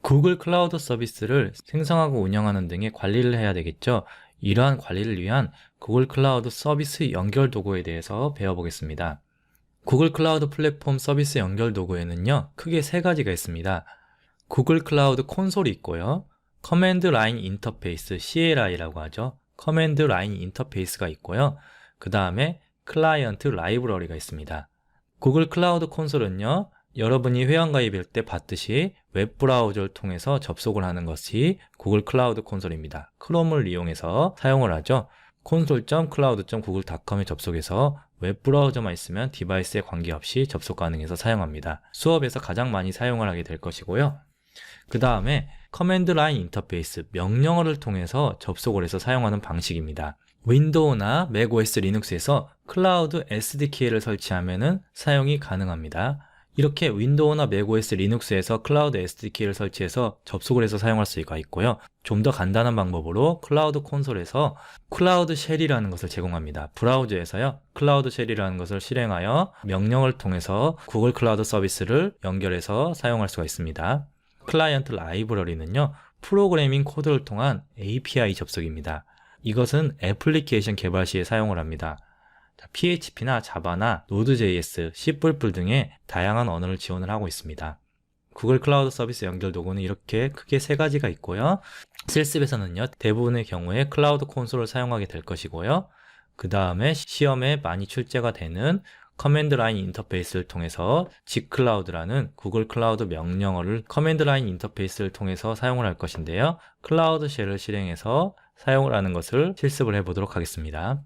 구글 클라우드 서비스를 생성하고 운영하는 등의 관리를 해야 되겠죠. 이러한 관리를 위한 구글 클라우드 서비스 연결 도구에 대해서 배워보겠습니다. 구글 클라우드 플랫폼 서비스 연결 도구에는요, 크게 세 가지가 있습니다. 구글 클라우드 콘솔이 있고요. 커맨드 라인 인터페이스 CLI라고 하죠. 커맨드 라인 인터페이스가 있고요. 그 다음에 클라이언트 라이브러리가 있습니다. 구글 클라우드 콘솔은요, 여러분이 회원가입일 때 봤듯이 웹브라우저를 통해서 접속을 하는 것이 구글 클라우드 콘솔입니다. 크롬을 이용해서 사용을 하죠. console.cloud.google.com에 접속해서 웹브라우저만 있으면 디바이스에 관계없이 접속 가능해서 사용합니다. 수업에서 가장 많이 사용을 하게 될 것이고요. 그 다음에 커맨드 라인 인터페이스 명령어를 통해서 접속을 해서 사용하는 방식입니다. 윈도우나 맥OS 리눅스에서 클라우드 SDK를 설치하면 사용이 가능합니다. 이렇게 윈도우나 맥OS 리눅스에서 클라우드 SDK를 설치해서 접속을 해서 사용할 수가 있고요. 좀 더 간단한 방법으로 클라우드 콘솔에서 클라우드 쉘이라는 것을 제공합니다. 브라우저에서요. 클라우드 쉘이라는 것을 실행하여 명령을 통해서 구글 클라우드 서비스를 연결해서 사용할 수가 있습니다. 클라이언트 라이브러리는요. 프로그래밍 코드를 통한 API 접속입니다. 이것은 애플리케이션 개발 시에 사용을 합니다. PHP나 자바나 노드.js, C++ 등의 다양한 언어를 지원을 하고 있습니다. 구글 클라우드 서비스 연결 도구는 이렇게 크게 세 가지가 있고요. 실습에서는요, 대부분의 경우에 클라우드 콘솔을 사용하게 될 것이고요. 그 다음에 시험에 많이 출제가 되는 커맨드 라인 인터페이스를 통해서 Gcloud라는 구글 클라우드 명령어를 커맨드 라인 인터페이스를 통해서 사용을 할 것인데요. 클라우드 쉘을 실행해서 사용을 하는 것을 실습을 해보도록 하겠습니다.